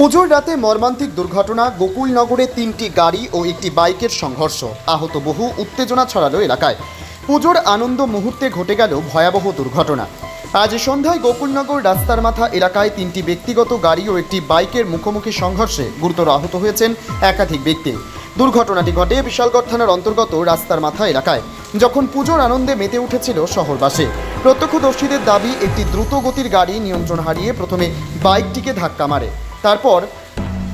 পুজোর রাতে মর্মান্তিক দুর্ঘটনা, গোকুলনগরে তিনটি গাড়ি ও একটি বাইকের সংঘর্ষ। আহত বহু উত্তেজনা ছড়ালো এলাকায়। পুজোর আনন্দ মুহূর্তে ঘটে গেল ভয়াবহ দুর্ঘটনা। আজ সন্ধ্যায় গোকুলনগর রাস্তার মাথা এলাকায় তিনটি ব্যক্তিগত গাড়ি ও একটি বাইকের মুখোমুখি সংঘর্ষে গুরুতর আহত হয়েছেন একাধিক ব্যক্তি। দুর্ঘটনাটি ঘটে বিশালগড় থানার অন্তর্গত রাস্তার মাথা এলাকায়, যখন পুজোর আনন্দে মেতে উঠেছিল শহরবাসী। প্রত্যক্ষদর্শীদের দাবি, একটি দ্রুত গতির গাড়ি নিয়ন্ত্রণ হারিয়ে প্রথমে বাইকটিকে ধাক্কা মারে। তারপর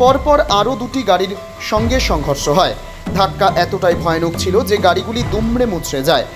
পরপর আরও দুটি গাড়ির সঙ্গে সংঘর্ষ হয়। ধাক্কা এতটাই ভয়ানক ছিল যে গাড়িগুলি দুমড়ে মুচড়ে যায়।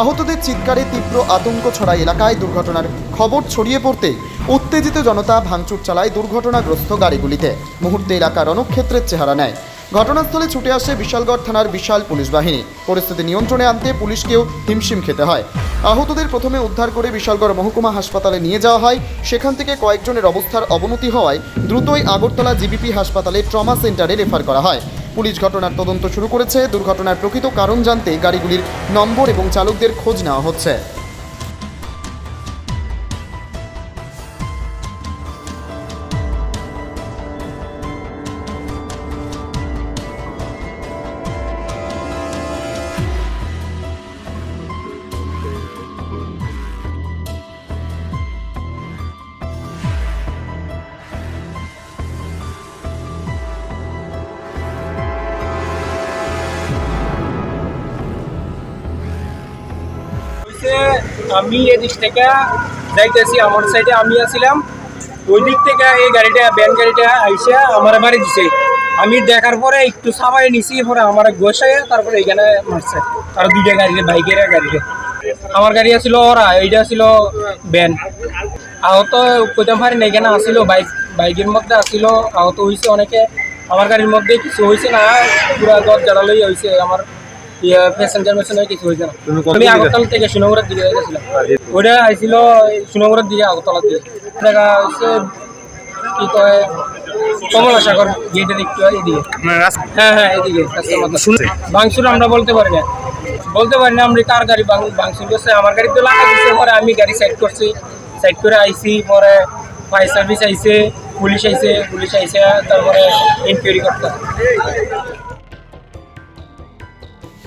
আহতদের চিৎকারে তীব্র আতঙ্ক ছড়া এলাকায় দুর্ঘটনার খবর ছড়িয়ে পড়তে উত্তেজিত জনতা ভাঙচুর চালায় দুর্ঘটনাগ্রস্ত গাড়িগুলিতে মুহূর্তে এলাকা রণক্ষেত্রের চেহারা নেয়। ঘটনাস্থলে ছুটে আসে বিশালগড় থানার বিশাল পুলিশ বাহিনী। পরিস্থিতি নিয়ন্ত্রণে আনতে পুলিশকেও হিমশিম খেতে হয়। আহতদের প্রথমে উদ্ধার করে বিশালগড় মহকুমা হাসপাতালে নিয়ে যাওয়া হয়। সেখান থেকে কয়েকজনের অবস্থার অবনতি হওয়ায় দ্রুতই আগরতলা জিবিপি হাসপাতালে ট্রমা সেন্টারে রেফার করা হয়। পুলিশ ঘটনার তদন্ত শুরু করেছে। দুর্ঘটনার প্রকৃত কারণ জানতে গাড়িগুলির নম্বর এবং চালকদের খোঁজ নেওয়া হচ্ছে। হইছে আমি এদিক থেকে যাইতেছি, আমার সাইডে আমি আছিলাম, ওই দিক থেকে এই গাড়িটা ব্যান গাড়িটা আইসে আমার বাড়ি দিছে। আমি দেখার পরে একটু সাবাই নিছি, পরে আমার গোসাই, তারপরে এখানে মারছে। আর দুইটা গাড়ি, বাইকের গাড়িতে। আমার গাড়ি আছিল ওরা, এইটা ছিল ব্যান আহত কইতাম পারি না এখানে আসিল বাইক, বাইকের মধ্যে আসিল আহত হয়েছে অনেকে। আমার গাড়ির মধ্যে কিছু হয়েছে না, পুরা দর জানালই হয়েছে আমার। প্যাসেঞ্জার কিছু হয়েছে না। আমি আগরতলা থেকে সুনগরের দিকে গেছিলাম। ওইটা আইছিল সুনগরের দিকে আগরতলার দিকে। দেখা হচ্ছে কি কয় কমলা সাগর গেটের একটু এদিকে। হ্যাঁ হ্যাঁ এদিকে ভাঙচুর আমরা বলতে পারি না। বলতে পারি না আমরা কার গাড়ি ভাঙ- ভাঙচুর করছে? আমার গাড়ি তো লাগা দিচ্ছে পরে আমি গাড়ি সাইড করছি। সাইড করে আইসি পরে ফায়ার সার্ভিস আইছে পুলিশ আইছে পুলিশ আইসে তারপরে ইনকোয়ারি করতে।